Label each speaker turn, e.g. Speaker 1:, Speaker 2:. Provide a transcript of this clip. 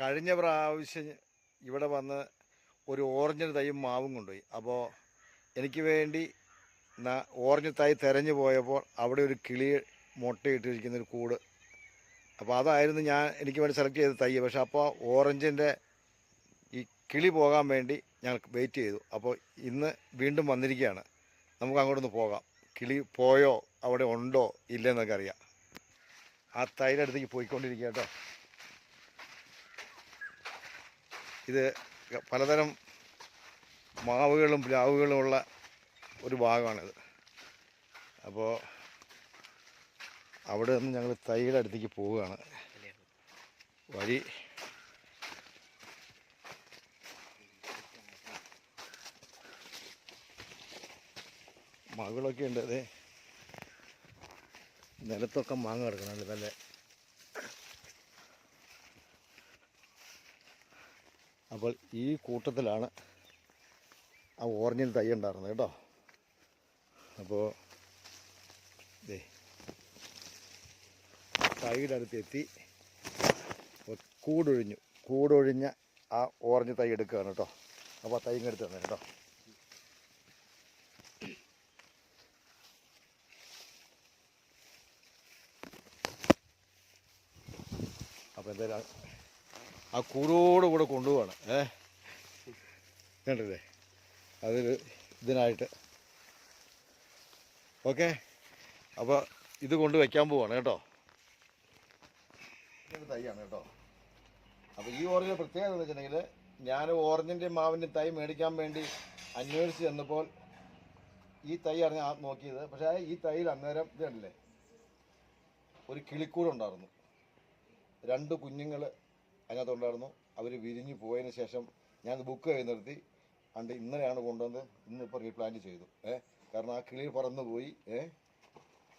Speaker 1: കഴിഞ്ഞ പ്രാവശ്യം ഇവിടെ വന്ന് ഒരു ഓറഞ്ച് തൈയും മാവും കൊണ്ടുപോയി. അപ്പോൾ എനിക്ക് വേണ്ടി ഓറഞ്ച് തൈ തിരഞ്ഞു പോയപ്പോൾ അവിടെ ഒരു കിളി മുട്ടയിട്ടിരിക്കുന്ന ഒരു കൂട്. അപ്പോൾ അതായിരുന്നു ഞാൻ എനിക്ക് വേണ്ടി സെലക്ട് ചെയ്ത തൈ. പക്ഷേ അപ്പോൾ ഓറഞ്ചിന്റെ ഈ കിളി പോകാൻ വേണ്ടി ഞങ്ങൾ വെയിറ്റ് ചെയ്തു. അപ്പോൾ ഇന്ന് വീണ്ടും വന്നിരിക്കുകയാണ്. നമുക്ക് അങ്ങോട്ടൊന്ന് പോകാം. കിളി പോയോ അവിടെ ഉണ്ടോ ഇല്ലെന്നൊക്കെ അറിയാം. ആ തൈയുടെ അടുത്തേക്ക് പോയിക്കൊണ്ടിരിക്കുക കേട്ടോ. ഇത് പലതരം മാവുകളും പ്ലാവുകളും ഉള്ള ഒരു ഭാഗമാണിത്. അപ്പോൾ അവിടെ നിന്ന് ഞങ്ങൾ തൈയുടെ അടുത്തേക്ക് പോവുകയാണ്. വഴി മകളൊക്കെ ഉണ്ട്. അതെ. നിലത്തൊക്കെ മാങ്ങ കിടക്കുന്നുണ്ട്. നല്ല അപ്പോൾ ഈ കൂട്ടത്തിലാണ് ആ ഓറഞ്ചിന് തൈ ഉണ്ടായിരുന്നത് കേട്ടോ. അപ്പോൾ ദേ തൈയുടെ അടുത്തെത്തി കൂടൊഴിഞ്ഞു. കൂടൊഴിഞ്ഞ ആ ഓറഞ്ച് തൈ എടുക്കുകയാണ് കേട്ടോ. അപ്പോൾ ആ തൈ എടുത്ത് തന്നെ കേട്ടോ. അപ്പോൾ എന്തായാലും ആ- ആ കൂടോട് കൂടെ കൊണ്ടുപോവാണ് ഏ? കണ്ടില്ലേ? അതൊരു ഇതിനായിട്ട്. ഓക്കെ? അപ്പോൾ ഇത് കൊണ്ട് വയ്ക്കാൻ പോവാണ് കേട്ടോ. തൈയാണ് കേട്ടോ. അപ്പോൾ ഈ ഓറഞ്ചിന്റെ പ്രത്യേകത എന്ന് വെച്ചിട്ടുണ്ടെങ്കിൽ ഞാൻ ഓറഞ്ചിന്റെ മാവിന്റെ തൈ മേടിക്കാൻ വേണ്ടി അന്വേഷിച്ച് ചെന്നപ്പോൾ ഈ തൈയാണ് ഞാൻ നോക്കിയത്. പക്ഷേ ഈ തൈയിൽ അന്നേരം ഇതല്ലേ? ഒരു കിളിക്കൂട് ഉണ്ടായിരുന്നു. രണ്ട് കുഞ്ഞുങ്ങൾ അതിനകത്തുണ്ടായിരുന്നു. അവർ വിരിഞ്ഞ് പോയതിന് ശേഷം ഞാൻ ബുക്ക് ചെയ്ത് നിർത്തി. അണ്ട് ഇന്നലെയാണ് കൊണ്ടുവന്ന് ഇന്നിപ്പോൾ റീപ്ലാന്റ് ചെയ്തു. ഏഹ് കാരണം ആ കിളി പറന്നു പോയി ഏ?